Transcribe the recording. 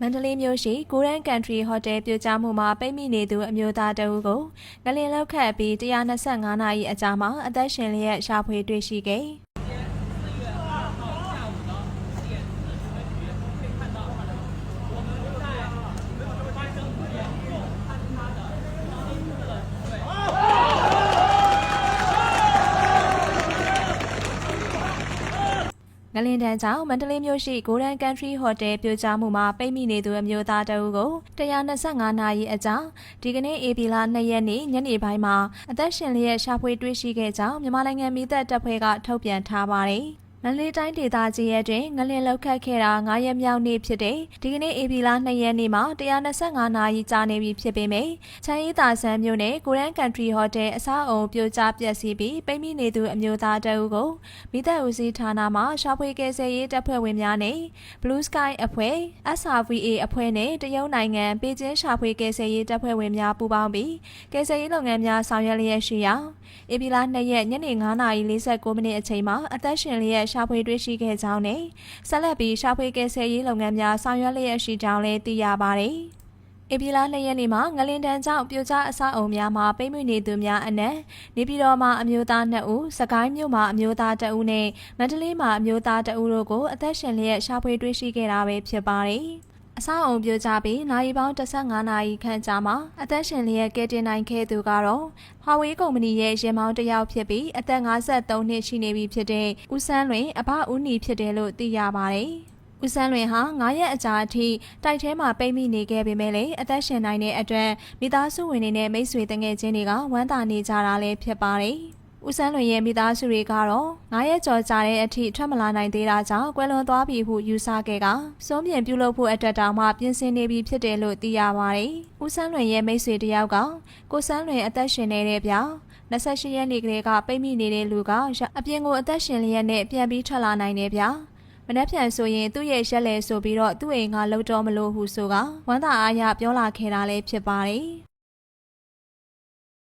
မန္တလေးမြို့ရှိ Golden Country Hotel ပြိုကျမှုမှာပိတ်မိနေသူအမျိုးသားတအုပ်ကိုငလင်လောက်ခတ်ပြီး125နာရီအကြာမှာအသက်ရှင်လျက်ရှာဖွေတွေ့ရှိခဲ့ ငလင်တန်းကြောင့်မန္တလေးမြို့ရှိ Golden Country Hotel ပြိုကျမှုမှာပိတ်မိနေသူအမျိုးသားတအုပ်ကို125နာရီအကြာဒီကနေ့ဧပြီလ2ရက်နေ့ညနေပိုင်းမှာအသက်ရှင်လျက်ရှာဖွေတွေ့ရှိခဲ့ကြောင်းမြန်မာနိုင်ငံမိသက်တပ်ဖွဲ့ကထုတ်ပြန်ထားပါတယ်။ မန္တလေးတိုင်းဒေသကြီးရဲ့တွင်ငလင်လောက်ခတ်ခဲ့တာ9ရက်မြောက်နေ့ဖြစ်တဲ့ဒီကနေ့ဧပြီလ2ရက်နေ့မှာ125နာရီကြာနေပြီဖြစ်ပေမယ့်ချမ်းရီသာဆန်းမြို့နယ်ကိုရန်ကန်ထရီဟိုတယ်အဆောက်အုံပြိုကျပျက်စီးပြီးပိတ်မိနေသူအမျိုးသားတအုပ်ကိုမိသက်ဦးစီးဌာနမှရှာဖွေကယ်ဆယ်ရေးတပ်ဖွဲ့ဝင်များနဲ့ Blue Sky အဖွဲ့ SRVA အဖွဲ့နဲ့တရုတ်နိုင်ငံပေကျင်းရှာဖွေကယ်ဆယ်ရေးတပ်ဖွဲ့ဝင်များပူးပေါင်းပြီးကယ်ဆယ်ရေးလုပ်ငန်းများဆောင်ရွက်လျက်ရှိရာဧပြီလ2ရက်ညနေ9:49မိနစ်အချိန်မှာအသက်ရှင်လျက်ရှာဖွေတွေ့ရှိခဲ့ကြောင်းနဲ့ဆက်လက်ပြီးရှာဖွေကယ်ဆယ်ရေးလုပ်ငန်းများဆောင်ရွက်လျက်ရှိကြောင်းလည်းသိရပါတယ်။ဧပြီလ2ရက်နေ့မှာငလင်တန်းကြောင့်ပြိုကျအဆောက်အုံများမှာပိတ်မိနေသူများအနက်နေပြည်တော်မှာအမျိုးသား2ဦး၊စကိုင်းမြို့မှာအမျိုးသား2ဦးနဲ့မန္တလေးမှာအမျိုးသား2ဦးတို့ကိုအသက်ရှင်လျက်ရှာဖွေတွေ့ရှိခဲ့တာပဲဖြစ်ပါတယ်။ အဆောက်အုံပြိုကျပြီးနိုင်ပေါင်း15နာရီခန့်ကြာမှာအသက်ရှင်လျက်ကဲတင်နိုင်ခဲ့သူကတော့ဟွာဝေးကုမ္ပဏီရဲ့ရင်မောင်းတစ်ယောက်ဖြစ်ပြီးအသက်53နှစ်ရှိနေပြီဖြစ်တဲ့ဦးစန်းလွင်အဘဦးနီဖြစ်တယ်လို့သိရပါတယ်။ဦးစန်းလွင်ဟာ9ရက်အကြာအထိတိုက်ထဲမှာပိတ်မိနေခဲ့ပေမဲ့လည်းအသက်ရှင်နိုင်တဲ့အတွက်မိသားစုဝင်တွေနဲ့မိတ်ဆွေတငယ်ချင်းတွေကဝမ်းသာနေကြတာလည်းဖြစ်ပါတယ်။ ဦးစန်းလွင်ရဲ့မိသားစုတွေကတော့9ရက်ကျော်ကြာတဲ့အထိထွက်မလာနိုင်သေးတာကြောင့်ကွယ်လွန်သွားပြီဟုယူဆခဲ့ကစုံးပြင်ပြုလုပ်ဖို့အတွက်တောင်မှပြင်ဆင်နေပြီဖြစ်တယ်လို့သိရပါတယ်။ဦးစန်းလွင်ရဲ့မိတ်ဆွေတစ်ယောက်ကကိုစန်းလွင်အသက်ရှင်နေတဲ့ပြောင်28ရက်နေ့ကလေးကပိတ်မိနေတဲ့လူကအပြင်ကိုအသက်ရှင်လျက်နဲ့ပြန်ပြီးထွက်လာနိုင်တယ်ဗျာမနှက်ဖြန်ဆိုရင်သူ့ရဲ့ရက်လေဆိုပြီးတော့သူ့အိမ်ကလှုပ်တော့မလို့ဟုဆိုကဝမ်းသာအားရပြောလာခဲ့တာလည်းဖြစ်ပါတယ်။